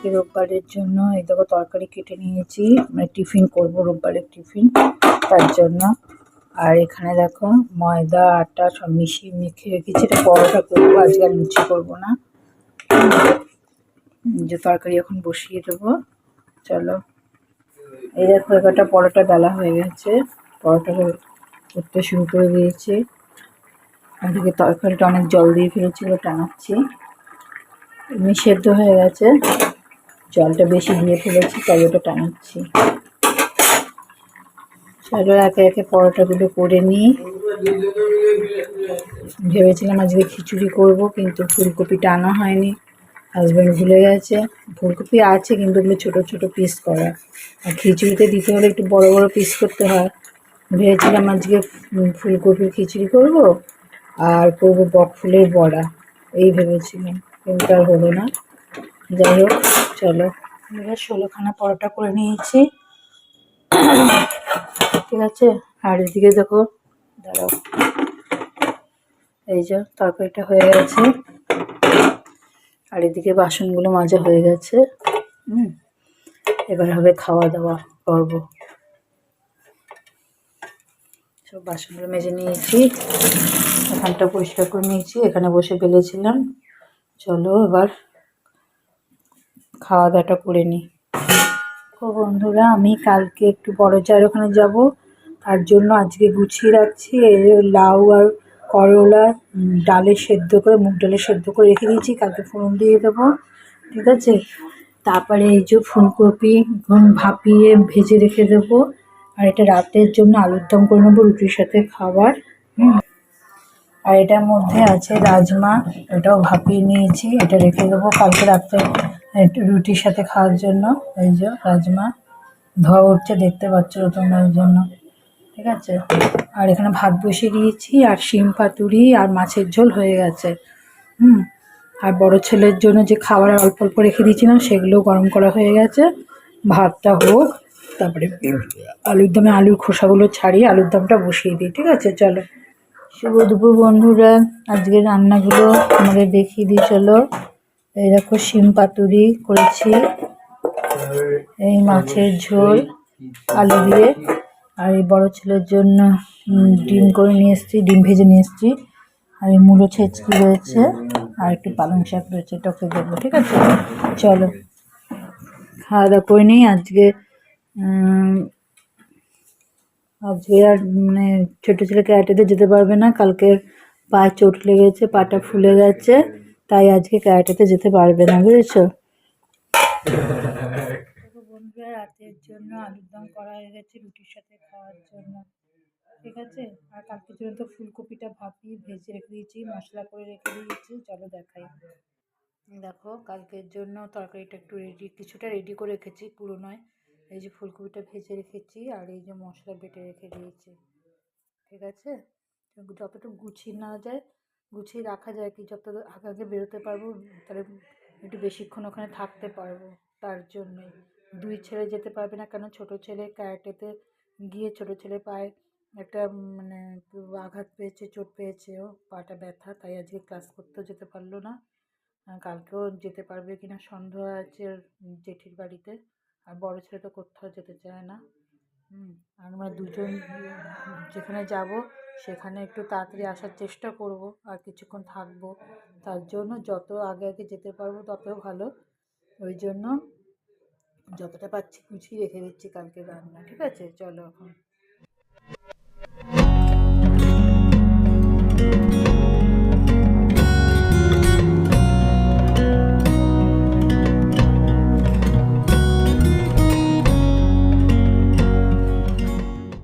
আজকে রোববারের জন্য, এই দেখো তরকারি কেটে নিয়েছি। মানে টিফিন করব রোববারের টিফিন, তার জন্য। আর এখানে দেখো ময়দা, আটা সব মিশিয়ে মেখে রেখেছি। এটা পরোটা করব, আজকে আর লুচি করব না। যে তরকারি এখন বসিয়ে দেবো। চলো। এই দেখো এগারোটা পরোটা বেলা হয়ে গেছে। পরোটা করতে শুরু করে দিয়েছি। এদিকে তরকারিটা অনেক জল দিয়ে ফেলেছিল, টানাচ্ছি। এমনি সেদ্ধ হয়ে গেছে। জলটা বেশি দিয়ে ফেলেছি, তাই ওটা টানাচ্ছি। চলো, একে একে পরোটাগুলো করে নিই। ভেবেছিলাম আজকে খিচুড়ি করব, কিন্তু ফুলকপি টানা হয়নি। হাজব্যান্ড ভুলে গেছে। ফুলকপি আছে, কিন্তু ওগুলো ছোটো ছোটো পিস করা। আর খিচুড়িতে দিতে হলে একটু বড় বড় পিস করতে হয়। ভেবেছিলাম আজকে ফুলকপির খিচুড়ি করব, আর করব বক ফুলের বড়া। এই ভেবেছিলাম, কিন্তু আর হলো না। যাই হোক। চলো। এবার ষোলোখানা পরোটা করে নিয়েছি। ঠিক আছে? আর এদিকে দেখো, দাঁড়াও। এই যে, তরকারিটা হয়ে গেছে। আর এদিকে বাসনগুলো মাজা হয়ে গেছে। হুম। এবার হবে খাওয়া দাওয়া করব। সব বাসনগুলো মেজে নিয়েছি। এখানটা পরিষ্কার করে নিয়েছি। এখানে বসে বেলেছিলাম চলো এবার খাওয়া দাওয়াটা করে নিই ও বন্ধুরা, আমি কালকে একটু বড় চার ওখানে যাব। তার জন্য আজকে গুছিয়ে রাখছি। লাউ আর করলা ডালে সেদ্ধ করে, মুগ ডালে সেদ্ধ করে রেখে দিয়েছি। কালকে ফোড়ন দিয়ে দেবো, ঠিক আছে? তারপরে এই যে ফুলকপি ভাপিয়ে ভেজে রেখে দেবো। আর এটা রাতের জন্য আলুর দম করে নেব, রুটির সাথে খাবার, হুম? আর এটার মধ্যে আছে রাজমা এটাও ভাপিয়ে নিয়েছি। এটা রেখে দেবো কালকে রাত্রে। একটু রুটির সাথে খাওয়ার জন্য, এই যে রাজমা, ধোয়া উঠছে, দেখতে পাচ্ছ তোমরা এই জন্য, ঠিক আছে? আর এখানে ভাত বসিয়ে দিয়েছি, আর শিম পাতুরি আর মাছের ঝোল হয়ে গেছে, হুম? আর বড় ছেলের জন্য যে খাবার অল্প অল্প রেখে দিয়েছিলাম সেগুলো গরম করা হয়ে গেছে। ভাতটা হোক, তারপরে আলুর দমে আলুর খোসাগুলো ছাড়িয়ে আলুর দমটা বসিয়ে দিই, ঠিক আছে? চলো। শুভ দুপুর বন্ধুরা আজকে রান্নাগুলো আমাদের দেখিয়ে দিই, চলো। এই দেখো শিম পাতুরি করেছি, এই মাছের ঝোল, আলু দিয়ে, আর এই বড় ছেলের জন্য ডিম করে নিয়ে এসেছি, ডিম ভেজে নিয়ে এসেছি, আর এই মূলো ছেঁচকি রয়েছে, আর একটু পালং শাক রয়েছে, টকে দেবো, ঠিক আছে? চলো, খাওয়া দাওয়া করে নিই, আজকে আজকে আর মানে ছোটো ছেলে ক্যারাটেতে যেতে পারবে না, কালকে পায়ে চোট লেগেছে, পাটা ফুলে গেছে তাই আজকে ক্যারাটেতে যেতে পারবে না, বুঝেছ? বন্ধুরা, রাতের জন্য করা হয়ে গেছে রুটির সাথে খাওয়ার জন্য। ঠিক আছে? আর কালকে জন্য তো ফুলকপিটা ভেজে রেখে দিয়েছি, মশলা করে রেখে দিয়েছি, চলো দেখাই। দেখো, কালকের জন্য তরকারিটা একটু রেডি কিছুটা রেডি করে রেখেছি, পুরো নয়। এই যে ফুলকপিটা ভেজে রেখেছি, আর এই যে মশলা বেটে রেখে দিয়েছি। ঠিক আছে? যতটুকু গুছিয়ে নেওয়া যায় গুছিয়ে রাখা যায় কি যত আগে আগে বেরোতে পারব, তাহলে একটু বেশিক্ষণ ওখানে থাকতে পারব তার জন্যই দুই ছেলে যেতে পারবে না কেন? ছোট ছেলে ক্যারাটেতে গিয়ে ছোট ছেলে পায়ে একটা মানে আঘাত পেয়েছে, চোট পেয়েছে, ও পাটা ব্যথা, তাই আজকে ক্লাস করতেও যেতে পারল না। কালকেও যেতে পারবে কিনা সন্দেহ আছে জেঠির বাড়িতে। আর বড় ছেলে তো কোথাও যেতে চায় না। আমরা দুজন যেখানে যাব, সেখানে একটু তাড়াতাড়ি আসার চেষ্টা করব আর কিছুক্ষণ থাকব। তার জন্য যত আগে আগে যেতে পারব, তত ভালো। ওই জন্য যতটা পাচ্ছি গুছিয়ে রেখে দিচ্ছি কালকে রান্না, ঠিক আছে? চলো এখন।